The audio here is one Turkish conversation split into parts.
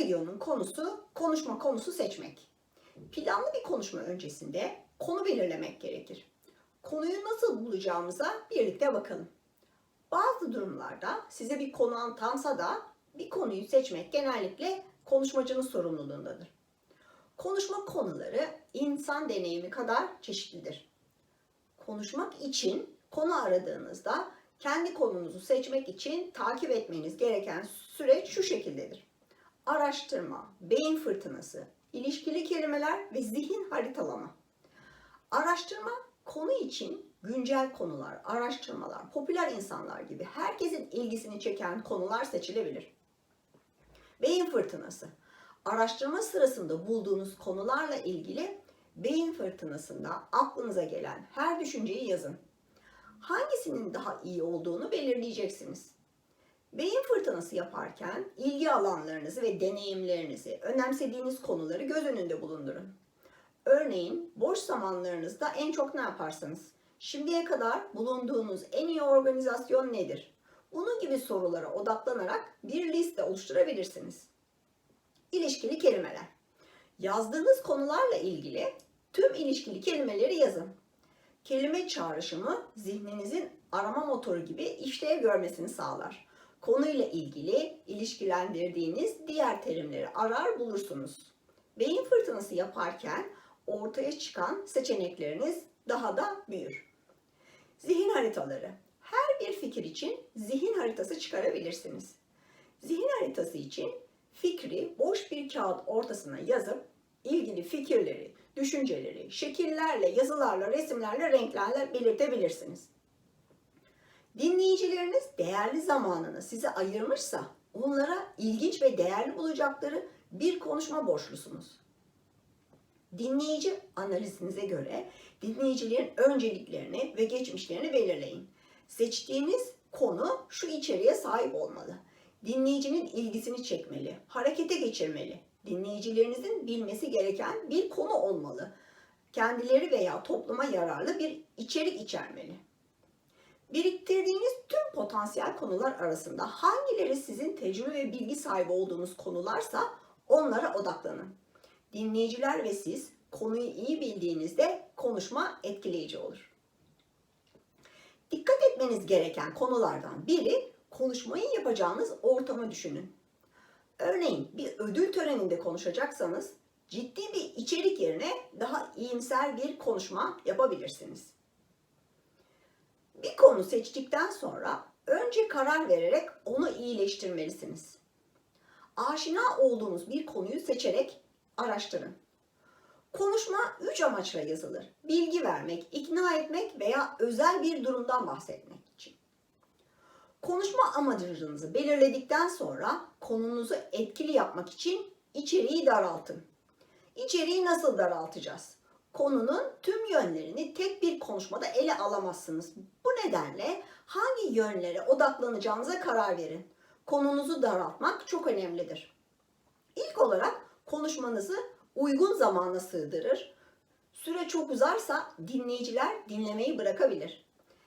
videonun konusu konuşma konusu seçmek. Planlı bir konuşma öncesinde konu belirlemek gerekir. Konuyu nasıl bulacağımıza birlikte bakalım. Bazı durumlarda size bir konu antansa da bir konuyu seçmek genellikle konuşmacının sorumluluğundadır. Konuşma konuları insan deneyimi kadar çeşitlidir. Konuşmak için konu aradığınızda kendi konunuzu seçmek için takip etmeniz gereken süreç şu şekildedir. Araştırma, beyin fırtınası, ilişkili kelimeler ve zihin haritalama. Araştırma konu için güncel konular, araştırmalar, popüler insanlar gibi herkesin ilgisini çeken konular seçilebilir. Beyin fırtınası. Araştırma sırasında bulduğunuz konularla ilgili beyin fırtınasında aklınıza gelen her düşünceyi yazın. Hangisinin daha iyi olduğunu belirleyeceksiniz. Beyin fırtınası yaparken ilgi alanlarınızı ve deneyimlerinizi, önemsediğiniz konuları göz önünde bulundurun. Örneğin boş zamanlarınızda en çok ne yaparsanız, şimdiye kadar bulunduğunuz en iyi organizasyon nedir? Bunun gibi sorulara odaklanarak bir liste oluşturabilirsiniz. İlişkili kelimeler. Yazdığınız konularla ilgili tüm ilişkili kelimeleri yazın. Kelime çağrışımı zihninizin arama motoru gibi işlev görmesini sağlar. Konuyla ilgili ilişkilendirdiğiniz diğer terimleri arar bulursunuz. Beyin fırtınası yaparken ortaya çıkan seçenekleriniz daha da büyür. Zihin haritaları. Her bir fikir için zihin haritası çıkarabilirsiniz. Zihin haritası için fikri boş bir kağıt ortasına yazıp ilgili fikirleri, düşünceleri şekillerle, yazılarla, resimlerle, renklerle belirtebilirsiniz. Dinleyicileriniz değerli zamanını size ayırmışsa onlara ilginç ve değerli bulacakları bir konuşma borçlusunuz. Dinleyici analizinize göre dinleyicilerin önceliklerini ve geçmişlerini belirleyin. Seçtiğiniz konu şu içeriğe sahip olmalı. Dinleyicinin ilgisini çekmeli, harekete geçirmeli. Dinleyicilerinizin bilmesi gereken bir konu olmalı. Kendileri veya topluma yararlı bir içerik içermeli. Biriktirdiğiniz tüm potansiyel konular arasında hangileri sizin tecrübe ve bilgi sahibi olduğunuz konularsa onlara odaklanın. Dinleyiciler ve siz konuyu iyi bildiğinizde konuşma etkileyici olur. Dikkat etmeniz gereken konulardan biri konuşmayı yapacağınız ortamı düşünün. Örneğin bir ödül töreninde konuşacaksanız ciddi bir içerik yerine daha iyimser bir konuşma yapabilirsiniz. Bir konu seçtikten sonra önce karar vererek onu iyileştirmelisiniz. Aşina olduğunuz bir konuyu seçerek araştırın. Konuşma üç amaçla yazılır. Bilgi vermek, ikna etmek veya özel bir durumdan bahsetmek için. Konuşma amacınızı belirledikten sonra konunuzu etkili yapmak için içeriği daraltın. İçeriği nasıl daraltacağız? Konunun tüm yönlerini tek bir konuşmada ele alamazsınız. Bu nedenle hangi yönlere odaklanacağınıza karar verin. Konunuzu daraltmak çok önemlidir. İlk olarak konuşmanızı uygun zamana sığdırır. Süre çok uzarsa dinleyiciler dinlemeyi bırakabilir.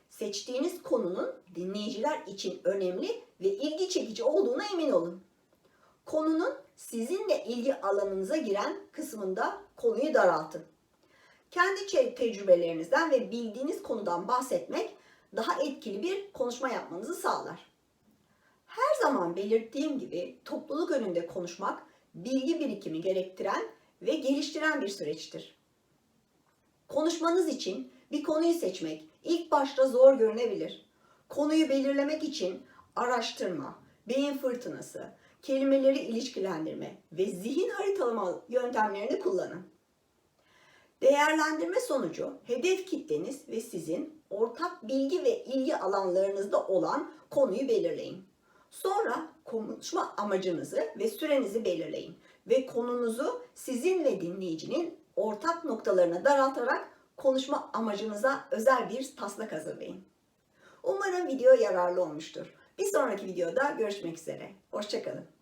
Seçtiğiniz konunun dinleyiciler için önemli ve ilgi çekici olduğuna emin olun. Konunun sizinle ilgi alanınıza giren kısmında konuyu daraltın. Kendi tecrübelerinizden ve bildiğiniz konudan bahsetmek daha etkili bir konuşma yapmanızı sağlar. Her zaman belirttiğim gibi topluluk önünde konuşmak bilgi birikimi gerektiren ve geliştiren bir süreçtir. Konuşmanız için bir konuyu seçmek ilk başta zor görünebilir. Konuyu belirlemek için araştırma, beyin fırtınası, kelimeleri ilişkilendirme ve zihin haritalama yöntemlerini kullanın. Değerlendirme sonucu hedef kitleniz ve sizin ortak bilgi ve ilgi alanlarınızda olan konuyu belirleyin. Sonra konuşma amacınızı ve sürenizi belirleyin ve konunuzu sizin ve dinleyicinin ortak noktalarına daraltarak konuşma amacınıza özel bir taslak hazırlayın. Umarım video yararlı olmuştur. Bir sonraki videoda görüşmek üzere. Hoşçakalın.